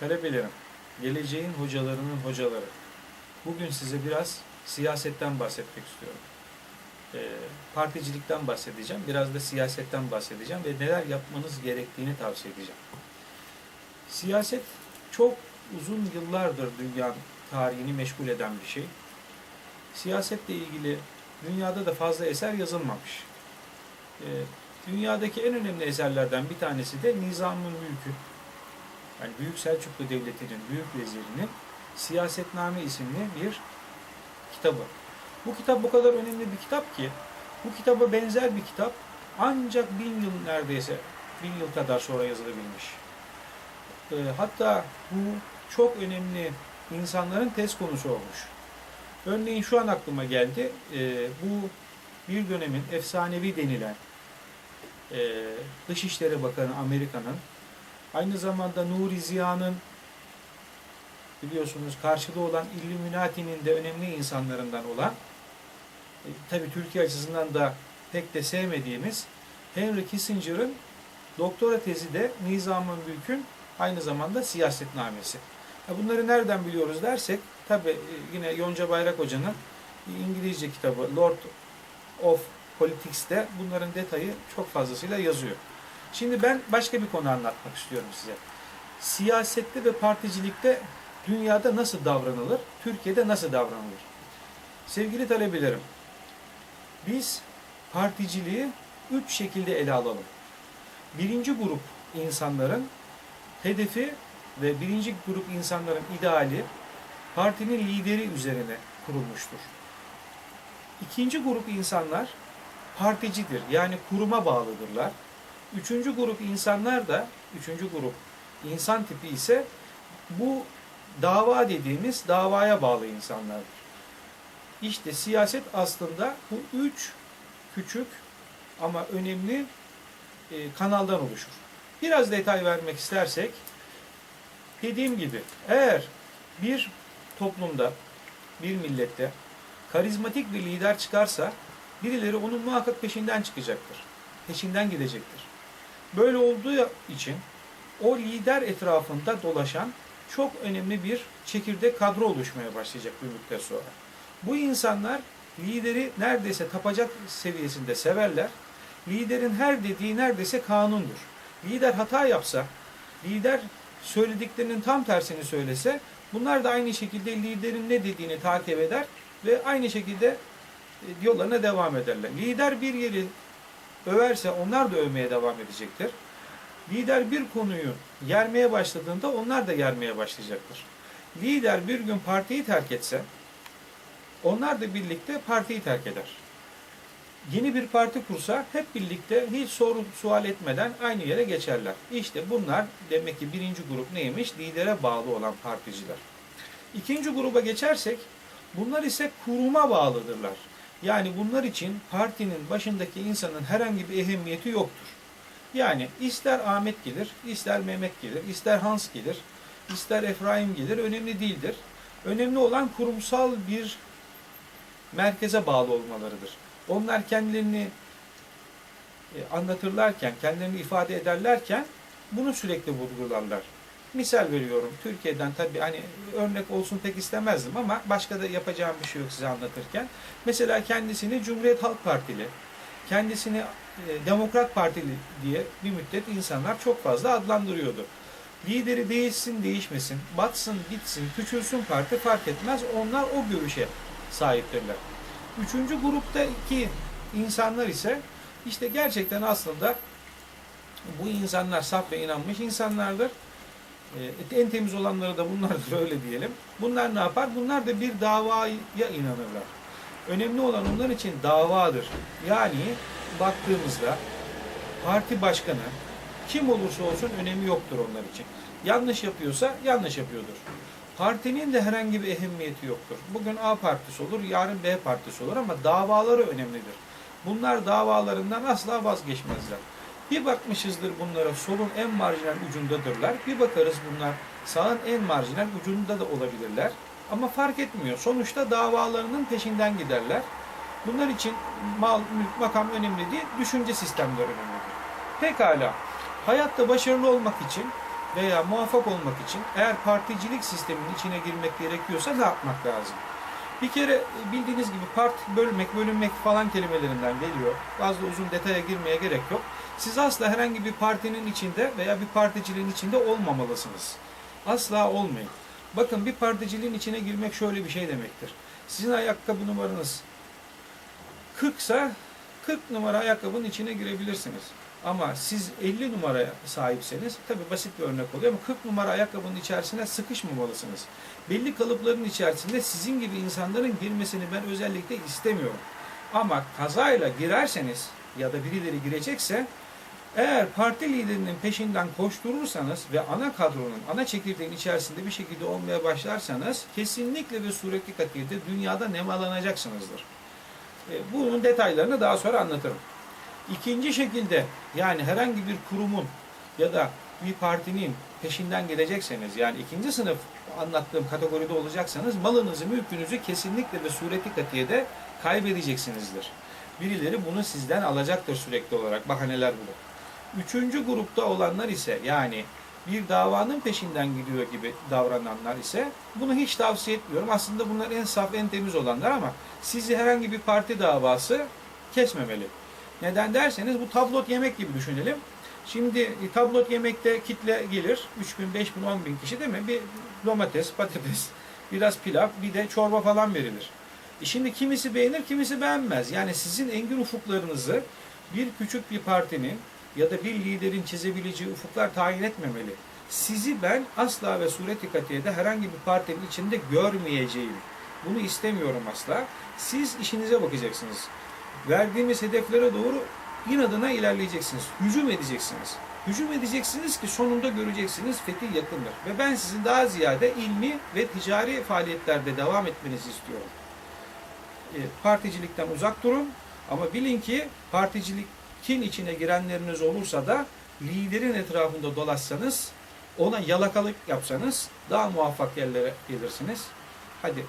Talebelerim, geleceğin hocalarının hocaları. Bugün size biraz siyasetten bahsetmek istiyorum. Ee, particilikten bahsedeceğim, biraz da siyasetten bahsedeceğim ve neler yapmanız gerektiğini tavsiye edeceğim. Siyaset çok uzun yıllardır dünyanın tarihini meşgul eden bir şey. Siyasetle ilgili dünyada da fazla eser yazılmamış. Ee, dünyadaki en önemli eserlerden bir tanesi de Nizamül Mülk'ü. Yani Büyük Selçuklu Devleti'nin büyük vezirinin Siyasetname isimli bir kitabı. Bu kitap bu kadar önemli bir kitap ki bu kitaba benzer bir kitap ancak bin yıl neredeyse bin yıl kadar sonra yazılabilmiş. Ee, hatta bu çok önemli insanların tez konusu olmuş. Örneğin şu an aklıma geldi. Ee, bu bir dönemin efsanevi denilen e, Dışişleri Bakanı Amerika'nın aynı zamanda Nuri Ziya'nın biliyorsunuz karşıda olan Illuminati'nin de önemli insanlarından olan e, tabi Türkiye açısından da pek de sevmediğimiz Henry Kissinger'ın doktora tezi de Nizam-ı Mülk'ün aynı zamanda siyasetnamesi. Bunları nereden biliyoruz dersek tabi yine Yonca Bayrak Hoca'nın İngilizce kitabı Lord of Politics'te bunların detayı çok fazlasıyla yazıyor. Şimdi ben başka bir konu anlatmak istiyorum size. Siyasette ve particilikte dünyada nasıl davranılır, Türkiye'de nasıl davranılır? Sevgili talebelerim, biz particiliği üç şekilde ele alalım. Birinci grup insanların hedefi ve birinci grup insanların ideali partinin lideri üzerine kurulmuştur. İkinci grup insanlar particidir. Yani kuruma bağlıdırlar. Üçüncü grup insanlar da, üçüncü grup insan tipi ise bu dava dediğimiz davaya bağlı insanlardır. İşte siyaset aslında bu üç küçük ama önemli e, kanaldan oluşur. Biraz detay vermek istersek, dediğim gibi eğer bir toplumda, bir millette karizmatik bir lider çıkarsa birileri onun muhakkak peşinden çıkacaktır. Peşinden gidecektir. Böyle olduğu için o lider etrafında dolaşan çok önemli bir çekirdek kadro oluşmaya başlayacak bir müddet sonra. Bu insanlar lideri neredeyse tapacak seviyesinde severler. Liderin her dediği neredeyse kanundur. Lider hata yapsa, lider söylediklerinin tam tersini söylese, bunlar da aynı şekilde liderin ne dediğini takip eder ve aynı şekilde e, yollarına devam ederler. Lider bir yeri överse onlar da övmeye devam edecektir. Lider bir konuyu yermeye başladığında onlar da yermeye başlayacaktır. Lider bir gün partiyi terk etse onlar da birlikte partiyi terk eder. Yeni bir parti kursa hep birlikte hiç soru sual etmeden aynı yere geçerler. İşte bunlar demek ki birinci grup neymiş? Lidere bağlı olan particiler. İkinci gruba geçersek bunlar ise kuruma bağlıdırlar. Yani bunlar için partinin başındaki insanın herhangi bir ehemmiyeti yoktur. Yani ister Ahmet gelir, ister Mehmet gelir, ister Hans gelir, ister Efraim gelir önemli değildir. Önemli olan kurumsal bir merkeze bağlı olmalarıdır. Onlar kendilerini e, anlatırlarken, kendilerini ifade ederlerken bunu sürekli vurgularlar. Misal veriyorum Türkiye'den tabii hani örnek olsun pek istemezdim ama başka da yapacağım bir şey yok size anlatırken. Mesela kendisini Cumhuriyet Halk Partili, kendisini e, Demokrat Partili diye bir müddet insanlar çok fazla adlandırıyordu. Lideri değişsin değişmesin, batsın gitsin, küçülsün parti fark etmez onlar o görüşe sahiptirler. Üçüncü gruptaki insanlar ise işte gerçekten aslında bu insanlar saf ve inanmış insanlardır. Ee, en temiz olanları da bunlardır öyle diyelim. Bunlar ne yapar? Bunlar da bir davaya inanırlar. Önemli olan onlar için davadır. Yani baktığımızda parti başkanı kim olursa olsun önemi yoktur onlar için. Yanlış yapıyorsa yanlış yapıyordur. Partinin de herhangi bir ehemmiyeti yoktur. Bugün A partisi olur, yarın B partisi olur ama davaları önemlidir. Bunlar davalarından asla vazgeçmezler. Bir bakmışızdır bunlara solun en marjinal ucundadırlar. Bir bakarız bunlar sağın en marjinal ucunda da olabilirler. Ama fark etmiyor. Sonuçta davalarının peşinden giderler. Bunlar için mal, mülk, makam önemli değil, düşünce sistemleri önemlidir. Pekala, hayatta başarılı olmak için veya muvaffak olmak için eğer particilik sisteminin içine girmek gerekiyorsa ne yapmak lazım? Bir kere e, bildiğiniz gibi part, bölmek, bölünmek falan kelimelerinden geliyor. Fazla uzun detaya girmeye gerek yok. Siz asla herhangi bir partinin içinde veya bir particiliğin içinde olmamalısınız. Asla olmayın. Bakın bir particiliğin içine girmek şöyle bir şey demektir. Sizin ayakkabı numaranız 40 ise 40 numara ayakkabının içine girebilirsiniz. Ama siz 50 numaraya sahipseniz, tabi basit bir örnek oluyor ama 40 numara ayakkabının içerisine sıkışmamalısınız. Belli kalıpların içerisinde sizin gibi insanların girmesini ben özellikle istemiyorum. Ama kazayla girerseniz ya da birileri girecekse eğer parti liderinin peşinden koşturursanız ve ana kadronun, ana çekirdeğin içerisinde bir şekilde olmaya başlarsanız kesinlikle ve suretli katiyette dünyada nemalanacaksınızdır. E, Bunun detaylarını daha sonra anlatırım. İkinci şekilde yani herhangi bir kurumun ya da bir partinin peşinden gidecekseniz yani ikinci sınıf anlattığım kategoride olacaksanız malınızı, mülkünüzü kesinlikle ve sureti katiyede kaybedeceksinizdir. Birileri bunu sizden alacaktır sürekli olarak bahaneler bulup. Üçüncü grupta olanlar ise yani bir davanın peşinden gidiyor gibi davrananlar ise bunu hiç tavsiye etmiyorum. Aslında bunlar en saf, en temiz olanlar ama sizi herhangi bir parti davası kesmemeli. Neden derseniz bu tablot yemek gibi düşünelim. Şimdi e, tablot yemekte kitle gelir. 3 bin, 5 bin, 10 bin kişi değil mi? Bir domates, patates, biraz pilav, bir de çorba falan verilir. E şimdi kimisi beğenir, kimisi beğenmez. Yani sizin engin ufuklarınızı bir küçük bir partinin ya da bir liderin çizebileceği ufuklar tayin etmemeli. Sizi ben asla ve sureti katiyede herhangi bir partinin içinde görmeyeceğim. Bunu istemiyorum asla. Siz işinize bakacaksınız. Verdiğimiz hedeflere doğru inadına ilerleyeceksiniz. Hücum edeceksiniz. Hücum edeceksiniz ki sonunda göreceksiniz fetih yakındır. Ve ben sizin daha ziyade ilmi ve ticari faaliyetlerde devam etmenizi istiyorum. E, particilikten uzak durun ama bilin ki particilik içine girenleriniz olursa da liderin etrafında dolaşsanız ona yalakalık yapsanız daha muvaffak yerlere gelirsiniz. Hadi